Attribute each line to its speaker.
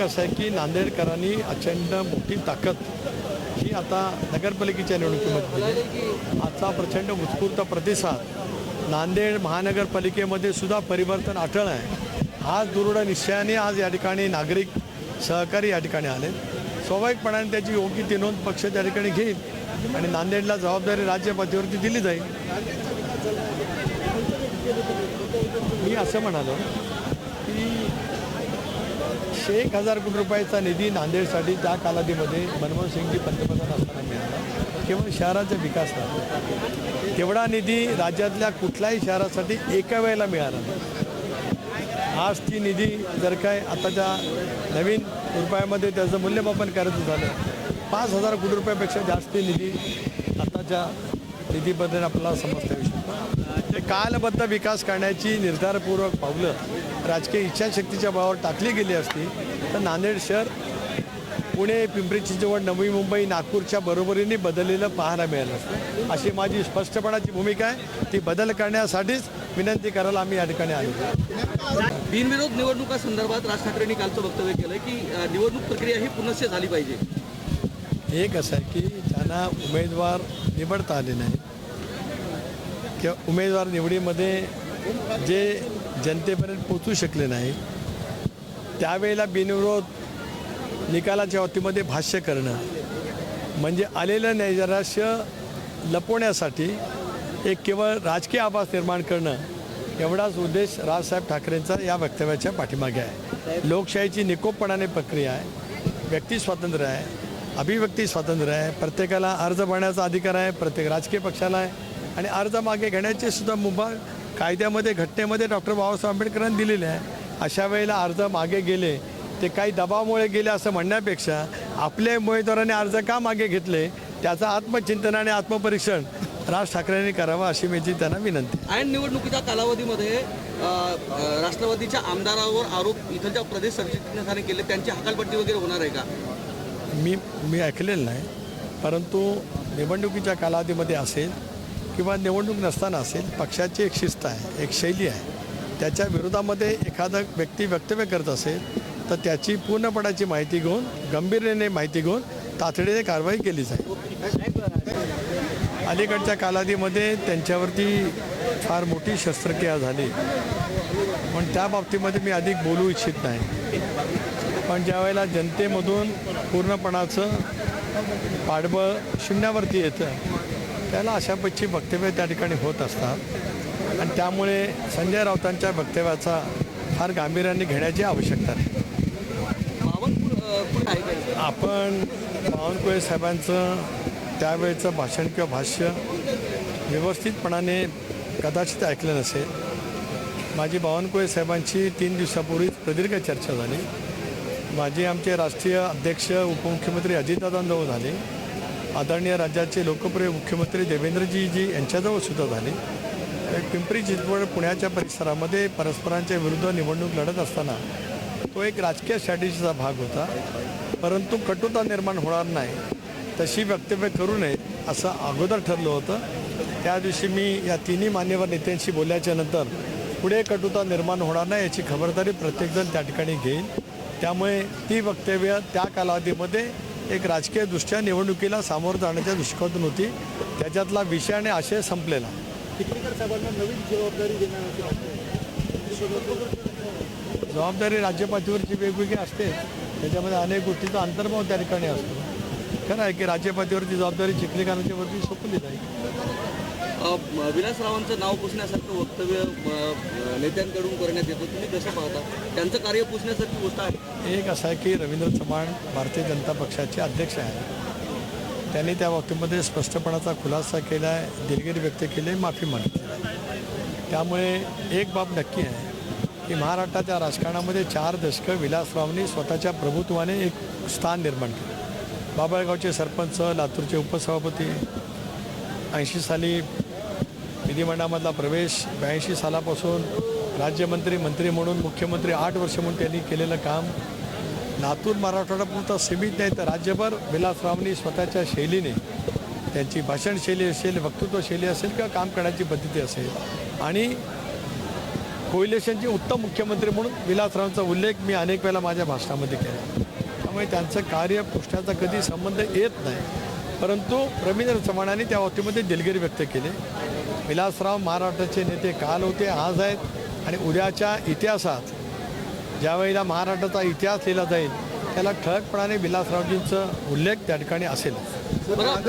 Speaker 1: कसं आहे की नांदेडकरांनी अचंड मोठी ताकद ही आता नगरपालिकेच्या निवडणुकीमध्ये दिली. आजचा प्रचंड उत्स्फूर्त प्रतिसाद नांदेड महानगरपालिकेमध्ये सुद्धा परिवर्तन अटळ आहे. आज दुरुढ निश्चयाने आज या ठिकाणी नागरिक सहकारी या ठिकाणी आले. स्वाभाविकपणाने त्याची योग्य ती नोंद पक्ष त्या ठिकाणी घेईल आणि नांदेडला जबाबदारी राज्यपातळीवरती दिली जाईल. मी असं म्हणालो की एक हजार कोटी रुपयाचा निधी नांदेडसाठी त्या कालावधीमध्ये मनमोहन सिंगजी पंतप्रधान असताना मिळाला. केवळ शहराचा विकास नाही तेवढा निधी राज्यातल्या कुठल्याही शहरासाठी एका वेळेला मिळाला नाही. आज ती निधी जर काय आताच्या नवीन रुपयामध्ये त्याचं मूल्यमापन करायचं झालं पाच हजार कोटी रुपयापेक्षा जास्त निधी आताच्या निधीबद्दल आपल्याला समजता येऊ शकतो. ते कालबद्ध विकास करण्याची निर्धारपूर्वक पावलं राजकीय इच्छाशक्तीच्या बळावर टाकली गेली असती तर नांदेड शहर पुणे पिंपरी चिंचवड नवी मुंबई नागपूरच्या बरोबरीने बदललेलं पाहायला मिळालं असतं. अशी माझी स्पष्टपणाची भूमिका आहे. ती बदल करण्यासाठीच विनंती करायला आम्ही या ठिकाणी आलो.
Speaker 2: बिनविरोध निवडणुका संदर्भात राज ठाकरेंनी कालचं वक्तव्य केलं की निवडणूक प्रक्रिया ही पुनश्च झाली पाहिजे.
Speaker 1: एक असं आहे की ज्यांना उमेदवार निवडता आले नाही किंवा उमेदवार निवडीमध्ये जे जनतेपर्यंत पोचू शकले नाही. त्यावेळेला बिनविरोध निकालाच्या बाबतीमध्ये भाष्य करणं म्हणजे आलेलं नैराश्य लपवण्यासाठी एक केवळ राजकीय आभास निर्माण करणं एवढाच उद्देश राजसाहेब ठाकरेंचा या वक्तव्याच्या पाठीमागे आहे. लोकशाहीची निकोपपणाने प्रक्रिया आहे. व्यक्ती स्वातंत्र्य आहे. अभिव्यक्ती स्वातंत्र्य आहे. प्रत्येकाला अर्ज भरण्याचा अधिकार आहे. प्रत्येक राजकीय पक्षाला आहे. आणि अर्ज मागे घेण्याचे सुद्धा मुभा कायद्यामध्ये घटनेमध्ये डॉक्टर बाबासाहेब आंबेडकरांनी दिलेले आहे. अशा वेळेला अर्ज मागे गेले ते काही दबावामुळे गेले असं म्हणण्यापेक्षा आपल्या उमेदवाराने अर्ज का मागे घेतले त्याचं आत्मचिंतन आणि आत्मपरीक्षण राज ठाकरेंनी करावं अशी माझी त्यांना विनंती.
Speaker 2: ऐन निवडणुकीच्या कालावधीमध्ये राष्ट्रवादीच्या आमदारावर आरोप इथलच्या प्रदेश सरचिटणीसाने केले त्यांची हकालपट्टी वगैरे होणार आहे का?
Speaker 1: मी मी ऐकलेलं नाही परंतु निवडणुकीच्या कालावधीमध्ये असेल किंवा निवडणूक नसताना असेल पक्षाची एक शिस्त आहे एक शैली आहे. त्याच्या विरोधामध्ये एखादा व्यक्ती वक्तव्य करत असेल तर त्याची पूर्णपणाची माहिती घेऊन गंभीरतेने माहिती घेऊन तातडीने कारवाई केली जाईल. अलीकडच्या कालावधीमध्ये त्यांच्यावरती फार मोठी शस्त्रक्रिया झाली. पण त्या बाबतीमध्ये मी अधिक बोलू इच्छित नाही. पण ज्या वेळेला जनतेमधून पूर्णपणाचं पाठबळ शून्यावरती येतं त्याला अशा पक्षी वक्तव्य त्या ठिकाणी होत असतात. आणि त्यामुळे संजय राऊतांच्या वक्तव्याचा फार गांभीर्याने घेण्याची आवश्यकता
Speaker 2: आहे
Speaker 1: आपण बावनकुळे साहेबांचं त्यावेळेचं भाषण किंवा भाष्य व्यवस्थितपणाने कदाचित ऐकलं नसेल. माझी बावनकुळे साहेबांची तीन दिवसापूर्वीच प्रदीर्घ चर्चा झाली. माझे आमचे राष्ट्रीय अध्यक्ष उपमुख्यमंत्री अजितदादांजवळ झाले. आदरणीय राज्याचे लोकप्रिय मुख्यमंत्री देवेंद्रजीजी यांच्याजवळ सुद्धा झाले. एक पिंपरी चिंचवड पुण्याच्या परिसरामध्ये परस्परांच्या विरुद्ध निवडणूक लढत असताना तो एक राजकीय स्ट्रॅटेजीचा भाग होता. परंतु कटुता निर्माण होणार नाही तशी वक्तव्य करू नये असं अगोदर ठरलं होतं. त्या दिवशी मी या तिन्ही मान्यवर नेत्यांशी बोलल्याच्या नंतर पुढे कटुता निर्माण होणार नाही याची खबरदारी प्रत्येकजण त्या ठिकाणी घेईल त्यामुळे ती वक्तव्य त्या कालावधीमध्ये एक राजकीयदृष्ट्या निवडणुकीला सामोरं जाण्याच्या दृष्टिकोनातून होती. त्याच्यातला विषय आणि आशय संपलेला.
Speaker 3: जबाबदारी
Speaker 1: राज्यपातळीवरची वेगवेगळी असते. त्याच्यामध्ये अनेक गोष्टीचा अंतर्भाव त्या ठिकाणी असतो. खरं आहे की राज्यपातळीवरची जबाबदारी चिखलीकरांच्या वरती सोपवली जाईल.
Speaker 2: विलासरावांचं नाव पुसण्यासारखं वक्तव्य नेत्यांकडून करण्यात येतं. तुम्ही कसं पाहता? त्यांचं कार्य पुसण्यासारखी गोष्ट आहे.
Speaker 1: एक असं आहे की रवींद्र चव्हाण भारतीय जनता पक्षाचे अध्यक्ष आहेत. त्यांनी त्या बाबतीमध्ये स्पष्टपणाचा खुलासा केला आहे दिलगिरी व्यक्त केली माफी मागितली. त्यामुळे एक बाब नक्की आहे की महाराष्ट्राच्या राजकारणामध्ये चार दशकं विलासरावांनी स्वतःच्या प्रभुत्वाने एक स्थान निर्माण केलं. बाबळगावचे सरपंच लातूरचे उपसभापती ऐंशी साली विधिमंडळामधला प्रवेश ब्याऐंशी सालापासून राज्यमंत्री मंत्री म्हणून मुख्यमंत्री आठ वर्ष म्हणून त्यांनी केलेलं काम. लातूर मराठवाडापुरतं सीमित नाही तर राज्यभर विलासरावनी स्वतःच्या शैलीने त्यांची भाषणशैली असेल वक्तृत्व शैली असेल किंवा काम करण्याची पद्धती असेल. आणि कोइलेशनचे उत्तम मुख्यमंत्री म्हणून विलासरावांचा उल्लेख मी अनेक वेळा माझ्या भाषणामध्ये केला. त्यामुळे त्यांचं कार्य पुष्टाचा कधी संबंध येत नाही. परंतु रवींद्र चव्हाणांनी त्या बाबतीमध्ये दिलगिरी व्यक्त केली. विलासराव महाराष्ट्राचे नेते काल होते आज आहेत आणि उद्याच्या इतिहासात ज्यावेळेला महाराष्ट्राचा इतिहास लिहिला जाईल त्याला ठळकपणाने विलासरावजींचं उल्लेख त्या ठिकाणी असेल